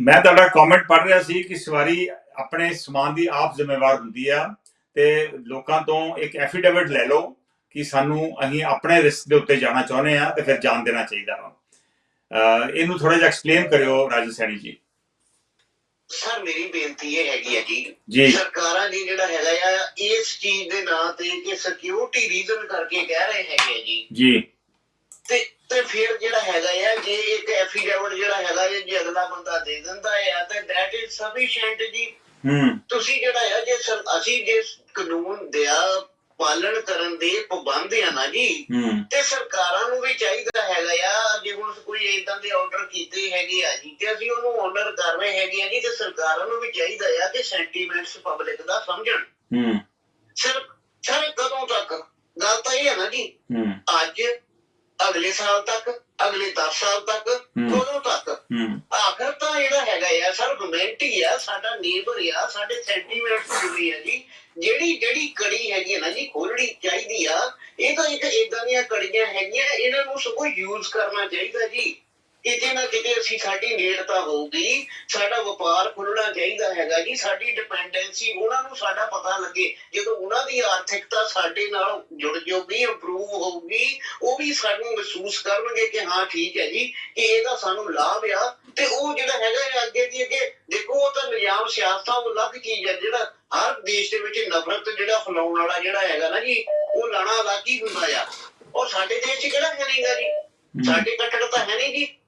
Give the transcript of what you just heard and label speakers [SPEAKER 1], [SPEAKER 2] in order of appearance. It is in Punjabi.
[SPEAKER 1] ਮੈਂ ਤੁਹਾਡਾ ਕਮੈਂਟ ਪੜ੍ਹ ਰਿਹਾ ਸੀ ਕਿ ਸਵਾਰੀ ਆਪਣੇ ਸਮਾਨ ਦੀ ਆਪ ਜ਼ਿੰਮੇਵਾਰ ਹੁੰਦੀ ਆ ਤੇ ਲੋਕਾਂ ਤੋਂ ਇੱਕ ਐਫੀਡੇਵਿਟ ਲੈ ਲਓ ਕਿ ਸਾਨੂੰ ਅਸੀਂ ਆਪਣੇ ਰਿਸਕ ਦੇ ਉੱਤੇ ਜਾਣਾ ਚਾਹੁੰਦੇ ਆ ਤੇ ਫਿਰ ਜਾਣ ਦੇਣਾ ਚਾਹੀਦਾ ਵਾ। ਇਹਨੂੰ ਥੋੜਾ ਜਿਹਾ ਐਕਸਪਲੇਨ ਕਰਿਓ ਰਾਜੂ ਸੈਣੀ ਜੀ।
[SPEAKER 2] ਸਰ ਮੇਰੀ ਬੇਨਤੀ ਇਹ ਹੈਗੀ ਹੈ ਜੀ। ਸਰਕਾਰਾਂ ਨੇ ਜਿਹੜਾ ਹੈਗਾ ਆ ਇਸ ਚੀਜ਼ ਦੇ ਨਾਂ ਤੇ ਕਿ ਸਿਕਿਉਰਿਟੀ ਰੀਜ਼ਨ ਕਰਕੇ ਕਹਿ ਰਹੇ ਹੈਗੇ ਜੀ।
[SPEAKER 1] ਜੀ।
[SPEAKER 2] ਤੇ ਤੇ ਫਿਰ ਜਿਹੜਾ ਹੈਗਾ ਆ ਜੇ ਇੱਕ ਐਫੀਡੇਵਿਟ ਜਿਹੜਾ ਹੈਗਾ ਜੇ ਅਗਲਾ ਬੰਦਾ ਦੇ ਦਿੰਦਾ ਆ ਤੇ ਦੈਟ ਇਜ਼ ਸਫੀਸ਼ੀਐਂਟ ਜੀ।
[SPEAKER 1] ਹੂੰ।
[SPEAKER 2] ਤੁਸੀਂ ਜਿਹੜਾ ਆ ਜੇ ਅਸੀਂ ਜੇ ਕਾਨੂੰਨ ਦਿਆ ਪਾਲਣ ਕਰਨ ਦੇ ਪਾਬੰਦ ਆ ਨਾ ਜੀ
[SPEAKER 1] ਹੂੰ।
[SPEAKER 2] ਤੇ ਸਰਕਾਰਾਂ ਨੂੰ ਵੀ ਚਾਹੀਦਾ ਹੈਗਾ ਆ ਜੇ ਹੁਣ ਕੋਈ ਇਦਾਂ ਦੇ ਆਰਡਰ ਕੀਤੇ ਹੈਗੇ ਆ ਜੀ ਤੇ ਅਸੀਂ ਉਹਨੂੰ ਆਨਰ ਕਰ ਰਹੇ ਹੈਗੇ ਆ ਜੀ ਤੇ ਸਰਕਾਰਾਂ ਨੂੰ ਵੀ ਚਾਹੀਦਾ ਆ ਕਿ ਸੈਂਟੀਮੈਂਟਸ ਪਬਲਿਕ ਦਾ ਸਮਝਣ।
[SPEAKER 1] ਹੂੰ।
[SPEAKER 2] ਸਰ ਸਰ ਕਦੋਂ ਤੱਕ? ਗੱਲ ਤਾਂ ਇਹ ਹੈ ਨਾ ਜੀ
[SPEAKER 1] ਹੂੰ।
[SPEAKER 2] ਅੱਜ ਅਗਲੇ ਸਾਲ ਤੱਕ ਅਗਲੇ 10 ਸਾਲ ਤੱਕ
[SPEAKER 1] ਹੂੰ।
[SPEAKER 2] ਕਦੋਂ ਤੱਕ?
[SPEAKER 1] ਹੂੰ।
[SPEAKER 2] ਜਿਹੜਾ ਸਰ ਰੋਮਾਂਟਿਕ ਆ ਸਾਡਾ ਨੇਬਰ ਆ, ਸਾਡੇ ਸੈਂਟੀਮੈਂਟਸ ਜੁੜੀ ਆ ਜੀ। ਜਿਹੜੀ ਜਿਹੜੀ ਕੜੀ ਹੈਗੀ ਨਾ ਜੀ, ਖੋਲਣੀ ਚਾਹੀਦੀ ਆ, ਇਹ ਤਾਂ ਇੱਕ ਇਦਾਂ ਦੀਆਂ ਕੜੀਆਂ ਹੈਗੀਆਂ, ਇਹਨਾਂ ਨੂੰ ਸਗੋਂ ਯੂਜ਼ ਕਰਨਾ ਚਾਹੀਦਾ ਜੀ। ਕਿਤੇ ਨਾ ਕਿਤੇ ਅਸੀਂ ਸਾਡੀ ਨੇੜਤਾ ਹੋਊਗੀ, ਸਾਡਾ ਵਪਾਰ ਖੁੱਲਣਾ ਚਾਹੀਦਾ ਹੈਗਾ ਜੀ, ਸਾਡੀ ਡਿਪੈਂਡੈਂਸੀ ਉਹਨਾਂ ਨੂੰ ਸਾਡਾ ਪਤਾ ਲੱਗੇ। ਜਦੋਂ ਉਹਨਾਂ ਦੀ ਆਰਥਿਕਤਾ ਸਾਡੇ ਨਾਲ ਜੁੜ ਜਾਊਗੀ ਇੰਪਰੂਵ ਹੋਊਗੀ, ਉਹ ਵੀ ਸਾਨੂੰ ਮਹਿਸੂਸ ਕਰਨਗੇ ਕਿ ਹਾਂ, ਠੀਕ ਹੈ ਜੀ, ਕਿ ਇਹਦਾ ਸਾਨੂੰ ਲਾਭ ਆ ਤੇ ਉਹ ਜਿਹੜਾ ਹੈਗਾ ਅੱਗੇ ਦੀ ਅੱਗੇ ਦੇਖੋ ਉਹ ਤਾਂ ਨਿਯਾਮ ਸਿਆਸਤਾਂ ਉਹ ਅਲੱਗ ਚੀਜ਼ ਹੈ ਜਿਹੜਾ ਹਰ ਦੇਸ਼ ਦੇ ਵਿੱਚ ਨਫ਼ਰਤ ਜਿਹੜਾ ਫੈਲਾਉਣ ਵਾਲਾ ਜਿਹੜਾ ਹੈਗਾ ਨਾ ਜੀ ਉਹ ਲਾਣਾ ਅਲੱਗ ਹੀ ਹੁੰਦਾ ਆ। ਔਰ ਸਾਡੇ ਦੇਸ਼ 'ਚ ਕਿਹੜਾ ਹੈ ਨਹੀਂਗਾ ਜੀ? ਸਾਡੇ ਕੱਟੜ ਤਾਂ ਹੈ ਨਹੀਂ ਜੀ।